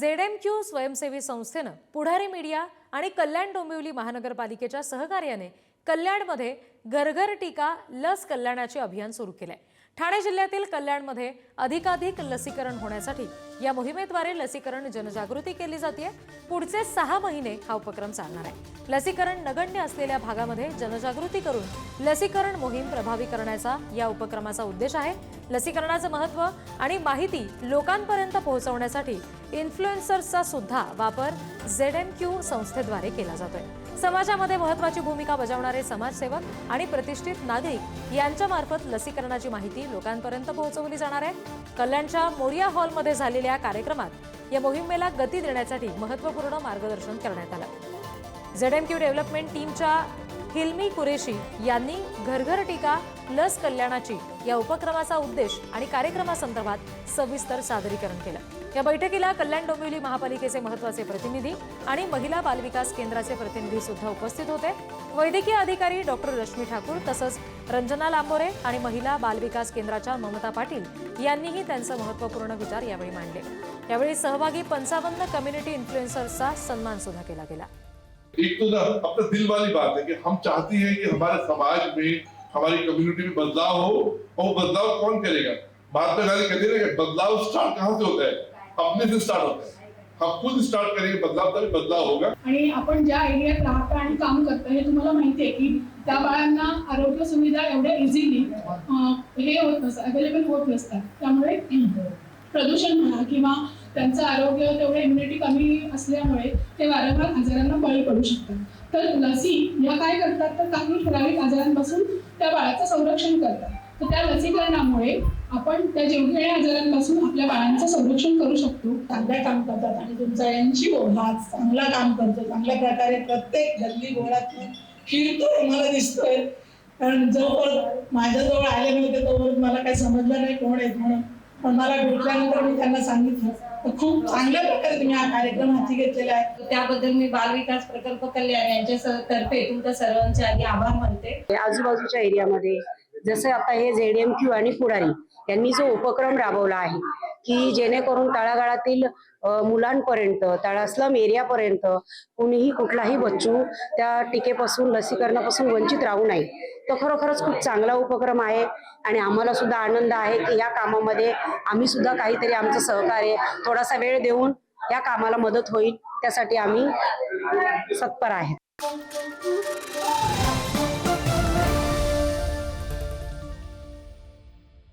Z M Q स्वयंसेवी संस्थेनं पुढारी media आणि कल्याण डोंबिवली महानगरपालिकेच्या सहकार्याने कल्याणमध्ये घरघर टीका लस कल्याणाचे अभियान सुरू केलंय. ठाणे जिल्ह्यातील कल्याणमध्ये अधिकाधिक लसीकरण होण्यासाठी या मोहिमेद्वारे लसीकरण जनजागृती केली जाते पुढचे सहा महिने हा उपक्रम चालणार आहे. लसीकरण नगण्य असलेल्या भागामध्ये जनजागृती करून लसीकरण मोहीम प्रभावी करण्याचा या उपक्रमाचा उद्देश आहे. लसीकरणाचं महत्त्व आणि माहिती लोकांपर्यंत पोहोचवण्यासाठी इन्फ्लुएन्सर्सचा सुद्धा वापर झेड एम क्यू संस्थेद्वारे केला जातोय. समाजामध्ये महत्वाची भूमिका बजावणारे समाजसेवक आणि प्रतिष्ठित नागरिक यांच्या मार्फत लसीकरणाची माहिती लोकांपर्यंत पोहोचवली जाणार आहे. कल्याणच्या मोरिया हॉलमध्ये झालेल्या कार्यक्रमात या मोहिमेला गती देण्यासाठी महत्त्वपूर्ण मार्गदर्शन करण्यात आलं. झेड एम क्यू डेव्हलपमेंट टीमच्या हिल्मी कुरेशी यांनी घरघर टीका लस कल्याणाची या उपक्रमाचा उद्देश आणि कार्यक्रमासंदर्भात सविस्तर सादरीकरण केलं. या बैठकीला कल्याण डोंबिवली महापालिकेचे महत्त्वाचे प्रतिनिधी आणि महिला बालविकास केंद्राचे प्रतिनिधी सुद्धा उपस्थित होते. वैद्यकीय अधिकारी डॉक्टर रश्मी ठाकूर तसंच रंजना लांबोरे आणि महिला बालविकास केंद्राच्या ममता पाटील यांनीही त्यांचं महत्त्वपूर्ण विचार यावेळी मांडले. यावेळी सहभागी पंचावन्न कम्युनिटी इन्फ्लुएन्सर्सचा सन्मान सुद्धा केला गेला. एक तो ना अपना दिल वाली बात है कि हम चाहते हैं कि हमारे समाज में हमारी कम्युनिटी में बदलाव हो और वो बदलाव कौन करेगा? महात्मा गांधी कहते हैं ना कि बदलाव स्टार्ट कहाँ से होता है? अपने से स्टार्ट होता है। हम खुद स्टार्ट करेंगे बदलाव तभी बदलाव होगा। आणि आपण ज्या एरियात राहता आणि काम करता हे तुम्हाला माहिती आहे की त्या बाळांना आरोग्य सुविधा एवढ्या इझिली हे होत नसतात अवेलेबल होत नसतात. त्यामुळे प्रदूषण म्हणा किंवा त्यांचं आरोग्य तेवढं इम्युनिटी कमी असल्यामुळे ते वारंवार आजारांना बळी पडू शकतात. तर लसी या काय करतात? तर काही ठराविक आजारांपासून त्या बाळाचं संरक्षण करतात. तर त्या लसीकरणामुळे आपण त्या जीवघेण्या आजारांपासून आपल्या बाळांचं संरक्षण करू शकतो चांगल्या काम करतात आणि तुमचा यांची ओढा चांगला काम करतो. चांगल्या प्रकारे प्रत्येक गल्ली गोळात फिरतोय मला दिसतोय. कारण जोपर्यंत माझ्याजवळ आले नव्हते तोपर्यंत मला काही समजलं नाही कोण आहेत म्हणून. पण मला भेटल्यानंतर मी त्यांना सांगितलं. खूप चांगल्या प्रकारे तुम्ही हा कार्यक्रम हाती घेतलेला आहे. त्याबद्दल मी बालविकास प्रकल्प कल्याण यांच्या तर्फे तुमच्या सर्वांचे आधी आभार मानते. आजूबाजूच्या एरियामध्ये जसं आता हे झेडएम क्यू आणि पुढारी यांनी जो उपक्रम राबवला आहे की जेणेकरून तळागाळातील मुलांपर्यंत तळा स्लम एरियापर्यंत कुणीही कुठलाही बच्चू त्या टीकेपासून लसीकरणापासून वंचित राहू नये. तो खरोखरच खूप चांगला उपक्रम आहे आणि आम्हाला सुद्धा आनंद आहे की या कामामध्ये आम्ही सुद्धा काहीतरी आमचं सहकार्य थोडासा वेळ देऊन या कामाला मदत होईल. त्यासाठी आम्ही सत्पर आहे